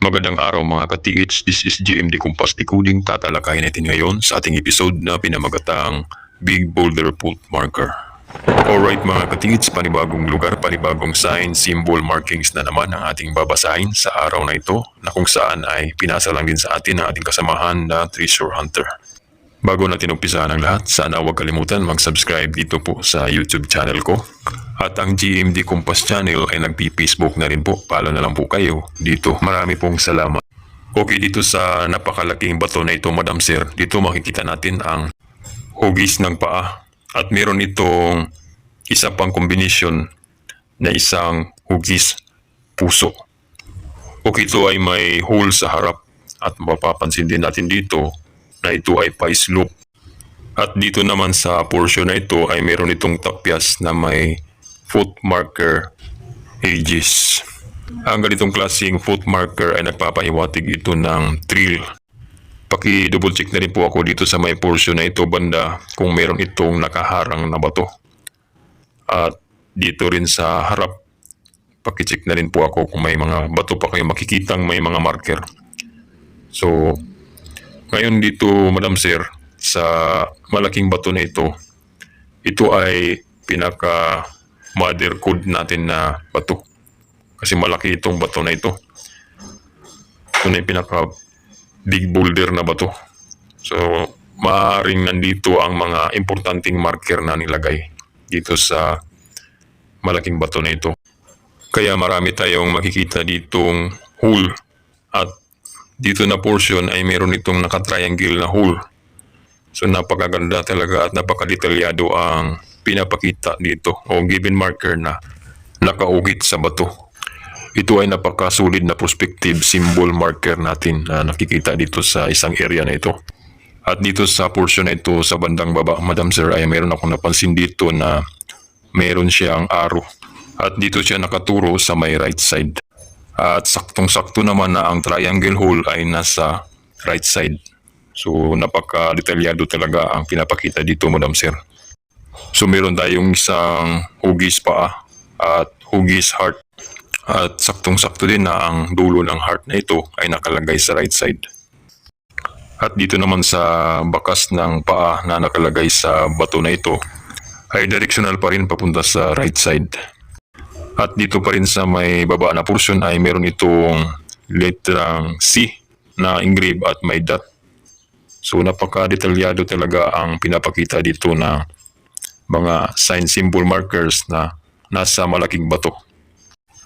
Magandang araw mga ka-TH, this is GMD Kumpas Decoding. Tatalakayin natin ngayon sa ating episode na pinamagatang Big Boulder Fault Marker. Alright mga ka-TH, panibagong lugar, panibagong sign, symbol, markings na naman ang ating babasahin sa araw na ito na kung saan ay pinasa lang din sa atin ng ating kasamahan na Treasure Hunter. Bago natin umpisahan ang lahat, sana huwag kalimutan mag-subscribe dito po sa YouTube channel ko. At ang GMD Compass channel ay nagpi-Facebook na rin po. Follow na lang po kayo dito. Marami pong salamat. Okay, dito sa napakalaking bato na ito, Madam Sir, dito makikita natin ang hugis ng paa. At meron itong isa pang kombinasyon na isang hugis puso. Okay, ito ay may hole sa harap at mapapansin din natin dito na ito ay pa-slope. At dito naman sa portion na ito ay meron itong tapyas na may foot marker edges. Ang ganitong klaseng foot marker ay nagpapahiwatig ito ng trail. Paki-double check na rin po ako dito sa may portion na ito banda kung meron itong nakaharang na bato. At dito rin sa harap, paki-check na rin po ako kung may mga bato pa kayo makikitang may mga marker. So, ngayon dito, Madam Sir, sa malaking bato na ito, ito ay pinaka mother code natin na bato. Kasi malaki itong bato na ito. Ito na pinaka big boulder na bato. So, maaaring nandito ang mga importanteng marker na nilagay dito sa malaking bato na ito. Kaya marami tayong makikita ditong hole at dito na portion ay meron itong naka-triangle na hole. So napakaganda talaga at napakadetalyado ang pinapakita dito o given marker na nakaugit sa bato. Ito ay napakasulit na prospective symbol marker natin na nakikita dito sa isang area na ito. At dito sa portion na ito sa bandang baba, Madam Sir, ay meron akong napansin dito na meron siyang arrow. At dito siya nakaturo sa may right side. At saktong-sakto naman na ang triangle hole ay nasa right side. So napaka-detalyado talaga ang pinapakita dito, Madam Sir. So meron tayong isang hugis paa at hugis heart. At saktong-sakto din na ang dulo ng heart na ito ay nakalagay sa right side. At dito naman sa bakas ng paa na nakalagay sa bato na ito ay directional pa rin papunta sa right side. At dito pa rin sa may baba na portion ay meron itong letrang C na engrave at may dot. So napaka-detalyado talaga ang pinapakita dito na mga sign symbol markers na nasa malaking bato.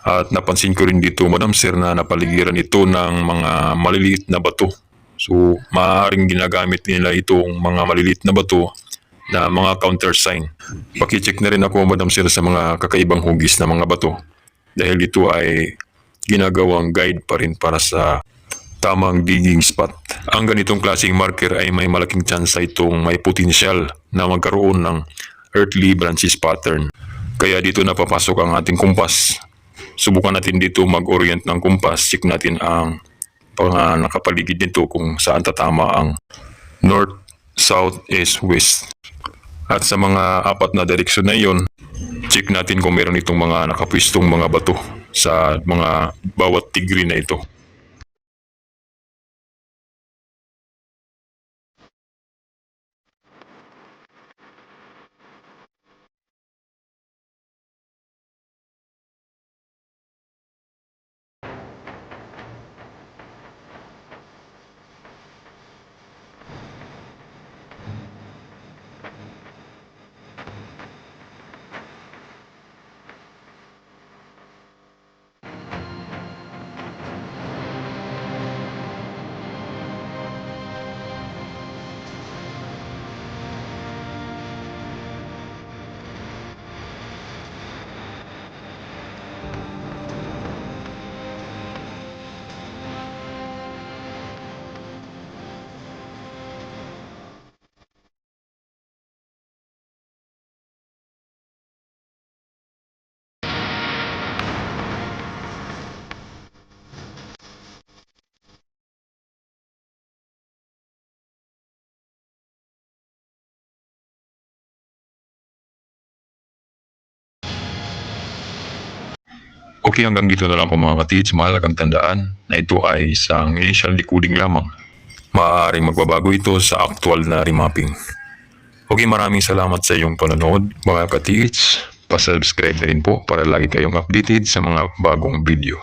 At napansin ko rin dito, Madam Sir, na napaligiran ito ng mga maliliit na bato. So, maaaring ginagamit nila itong mga maliliit na bato na mga counter sign. Pakicheck na rin ako, Madam Sir, sa mga kakaibang hugis na mga bato. Dahil ito ay ginagawang guide pa rin para sa tamang digging spot. Ang ganitong klaseng marker ay may malaking tsansa itong may potensyal na magkaroon ng earthly branches pattern. Kaya dito na papasok ang ating kumpas. Subukan natin dito mag-orient ng kumpas. Check natin ang pang nakapaligid nito kung saan tatama ang north, south, east, west. At sa mga apat na direksyon na iyon, check natin kung meron itong mga nakapwistong mga bato sa mga bawat tigri na ito. Okay, hanggang dito na lang po mga katids. Mahalagang tandaan na ito ay isang initial decoding lamang. Maaaring magbabago ito sa actual na remapping. Okay, maraming salamat sa iyong panonood mga katids. Pa-subscribe na rin po para lagi kayong updated sa mga bagong video.